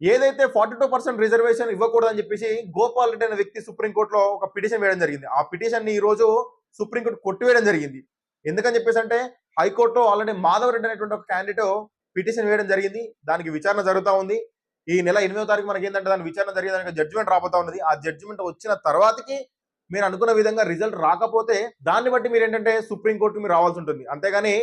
ఏదైతే forty two percent reservation ఇవ్వకూడదని చెప్పేసి గోపాల్ రెడ్డి అనే వ్యక్తి సుప్రీంకోర్టులో ఒక పిటిషన్ వేయడం జరిగింది. ఆ పిటిషన్ని ఈ రోజు సుప్రీంకోర్టు కొట్టివేయడం జరిగింది. ఎందుకని చెప్పేసి అంటే హైకోర్టు ఆల్రెడీ మాధవ్ రెడ్డి అనేటువంటి ఒక క్యాండిడేట్ పిటిషన్ వేయడం జరిగింది. దానికి విచారణ జరుగుతూ ఉంది. ఈ నెల ఎనిమిదో తారీఖు మనకి ఏంటంటే దాని విచారణ జరిగే దానికి జడ్జిమెంట్ రాబోతా ఉన్నది. ఆ జడ్జిమెంట్ వచ్చిన తర్వాతకి మీరు అనుకున్న విధంగా రిజల్ట్ రాకపోతే దాన్ని బట్టి మీరు ఏంటంటే సుప్రీంకోర్టుకి మీరు రావాల్సి ఉంటుంది. అంతేగాని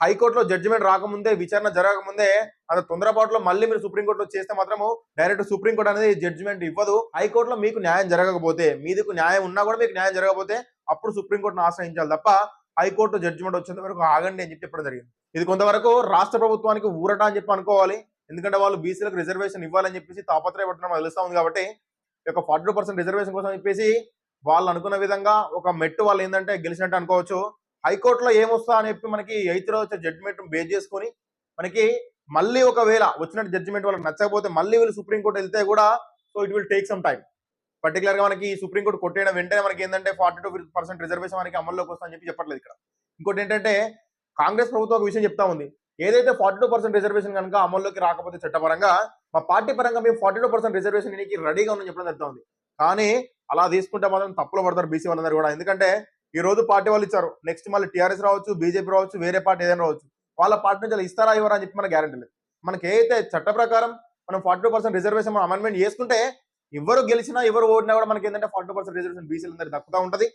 హైకోర్టులో జడ్జిమెంట్ రాకముందే విచారణ జరగకముందే అంత తొందరపాటులో మళ్ళీ మీరు సుప్రీంకోర్టులో చేస్తే మాత్రము డైరెక్ట్ సుప్రీంకోర్టు అనేది జడ్జిమెంట్ ఇవ్వదు. హైకోర్టులో మీకు న్యాయం జరగకపోతే మీకు న్యాయం ఉన్నా కూడా మీకు న్యాయం జరగకపోతే అప్పుడు సుప్రీంకోర్టును ఆశ్రయించాలి తప్ప హైకోర్టు జడ్జిమెంట్ వచ్చేంత వరకు ఆగండి అని చెప్పి చెప్పడం జరిగింది. ఇది కొంతవరకు రాష్ట్ర ప్రభుత్వానికి ఊరట అని చెప్పి అనుకోవాలి. ఎందుకంటే వాళ్ళు బీసీలకు రిజర్వేషన్ ఇవ్వాలని చెప్పేసి తాపత్రయపడడం మనకు తెలుస్తా ఉంది కాబట్టి ఒక యొక్క ఫార్టీ పర్సెంట్ రిజర్వేషన్ కోసం చెప్పేసి వాళ్ళు అనుకున్న విధంగా ఒక మెట్టు వాళ్ళు ఏంటంటే గెలిచినట్టు అనుకోవచ్చు. హైకోర్టులో ఏమొస్తా అని చెప్పి మనకి ఎయిత్ రోజు వచ్చే జడ్జిమెంట్ బేస్ చేసుకొని మనకి మళ్ళీ ఒకవేళ వచ్చినట్టు జడ్జిమెంట్ వాళ్ళకి నచ్చకపోతే మళ్ళీ వీళ్ళు సుప్రీంకోర్టు వెళ్తే కూడా so it will take some time పర్టికులర్గా మనకి సుప్రీంకోర్టు కొట్టేయడం వెంటనే మనకి ఏంటంటే ఫార్టీ టూ పర్సెంట్ రిజర్వేషన్ మనకి అమల్లోకి వస్తా అని చెప్పి చెప్పట్లేదు ఇక్కడ. ఇంకోటి ఏంటంటే కాంగ్రెస్ ప్రభుత్వం ఒక విషయం చెప్తా ఉంది. ఏదైతే ఫార్టీ టూ పర్సెంట్ రిజర్వేషన్ కనుక అమల్లోకి రాకపోతే చట్టపరంగా మా పార్టీ పరంగా మేము ఫార్టీ టూ పర్సెంట్ రిజర్వేషన్ రెడీగా ఉందని చెప్పడం జరుగుతుంది కానీ అలా తీసుకుంటే మాత్రం తప్పులో పడతారు బీసీ వాళ్ళందరూ కూడా. ఎందుకంటే ఈ రోజు పార్టీ వాళ్ళు ఇచ్చారు. నెక్స్ట్ మళ్ళీ టీఆర్ఎస్ రావచ్చు బీజేపీ రావచ్చు వేరే పార్టీ ఏదైనా రావచ్చు. వాళ్ళ పార్టీ నుంచి ఇస్తారా ఇవ్వరా అని చెప్పి మన గ్యారంటీ లేదు. మనకి ఏదైతే చట్ట ప్రకారం మనం ఫార్టీ టూ పర్సెంట్ రిజర్వేషన్ మనం అమెండ్మెంట్ చేసుకుంటే ఎవరు గెలిచినా ఎవరు ఓడినా కూడా మనకి ఏంటంటే ఫార్టీ పర్సెంట్ రిజర్వేషన్ బీసీలందరూ దక్కుతూ ఉంటది.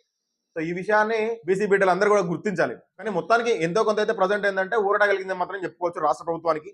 సో ఈ విషయాన్ని బీసీ బిడ్డలు అందరూ కూడా గుర్తించాలి. కానీ మొత్తానికి ఎంతో కొంత అయితే ప్రజెంట్ ఏంటంటే ఊరట మాత్రం చెప్పుకోవచ్చు రాష్ట్ర ప్రభుత్వానికి.